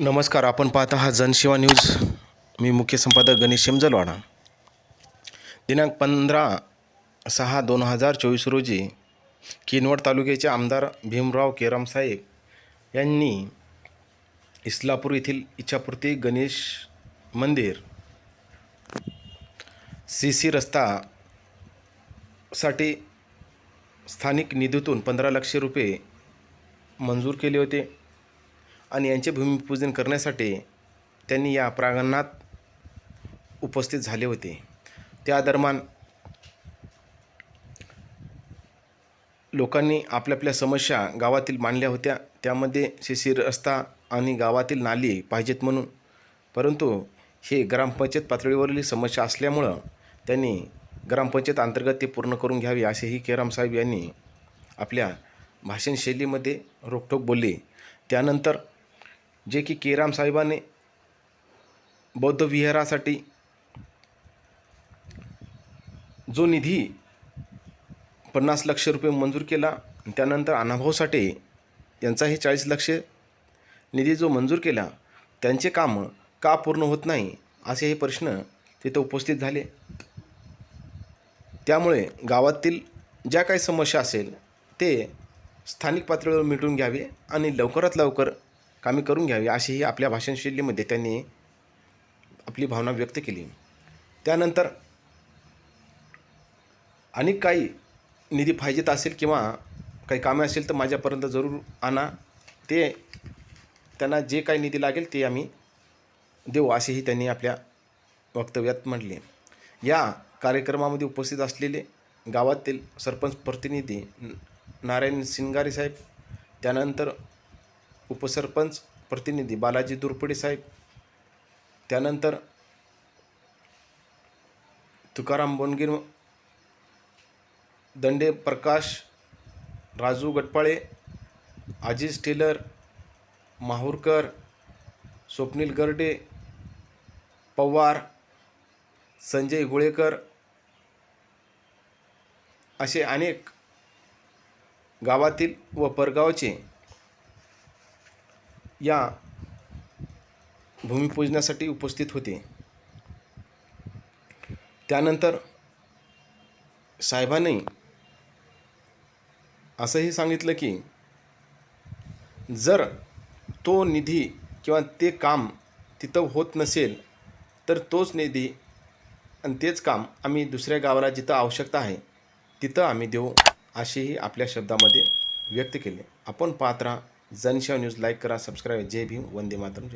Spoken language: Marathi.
नमस्कार आपण पाहत आहात जनशिवा न्यूज. मी मुख्य संपादक गणेश शेमजलवाडा दिनांक पंधरा सहा दोन हजार चोवीस रोजी किनवट तालुक्याचे आमदार भीमराव केरामसाहेब यांनी इस्लापूर येथील इच्छापूर्ती गणेश मंदिर सी सी रस्ता साठी स्थानिक निधीतून पंधरा लक्ष रुपये मंजूर केले होते. आणि यांचे भूमिपूजन करण्यासाठी त्यांनी या प्रांगणात उपस्थित झाले होते. त्या दरम्यान लोकांनी आपल्या आपल्या समस्या गावातील मांडल्या होत्या. त्यामध्ये शिशिर रस्ता आणि गावातील नाली पाहिजेत म्हणून. परंतु हे ग्रामपंचायत पातळीवरील समस्या असल्यामुळं त्यांनी ग्रामपंचायत अंतर्गत ते पूर्ण करून घ्यावी असेही केराम साहेब यांनी आपल्या भाषणशैलीमध्ये रोखठोक बोलले. त्यानंतर जे की केराम साहेबाने बौद्ध विहारासाठी जो निधी पन्नास लक्ष रुपये मंजूर केला त्यानंतर अनाभाऊ साठे यांचाही चाळीस लक्ष निधी जो मंजूर केला त्यांचे काम का पूर्ण होत नाही असे हे प्रश्न तिथं उपस्थित झाले. त्यामुळे गावातील ज्या काही समस्या असेल ते स्थानिक पातळीवर मिटून घ्यावे आणि लवकरात लवकर कामे करून घ्यावी अशीही आपल्या भाषणशैलीमध्ये त्यांनी आपली भावना व्यक्त केली. त्यानंतर आणि काही निधी पाहिजेत असेल किंवा काही कामे असेल तर माझ्यापर्यंत जरूर आणा. ते त्यांना जे काही निधी लागेल ते आम्ही देऊ असेही त्यांनी आपल्या वक्तव्यात म्हटले. या कार्यक्रमामध्ये उपस्थित असलेले गावातील सरपंच प्रतिनिधी नारायण सिंगारे साहेब त्यानंतर उपसरपंच प्रतिनिधी बालाजी दुरपडे साहेब. त्यानंतर तुकाराम बोनगीर दंडे प्रकाश राजू गटपाळे आजीज टेलर माहूरकर स्वप्नील गर्डे पवार संजय गुळेकर असे अनेक गावातील व परगावचे या भूमिपूजनासाठी उपस्थित होते. त्यानंतर साहेबांनी असंही सांगितलं की जर तो निधी किंवा ते काम तिथं होत नसेल तर तोच निधी आणि तेच काम आम्ही दुसऱ्या गावाला जिथं आवश्यकता आहे तिथं आम्ही देऊ असेही आपल्या शब्दामध्ये व्यक्त केले. आपण पात्रा जनसेवा न्यूज लाईक करा सबस्क्राईब जय भीम वंदे मातरम.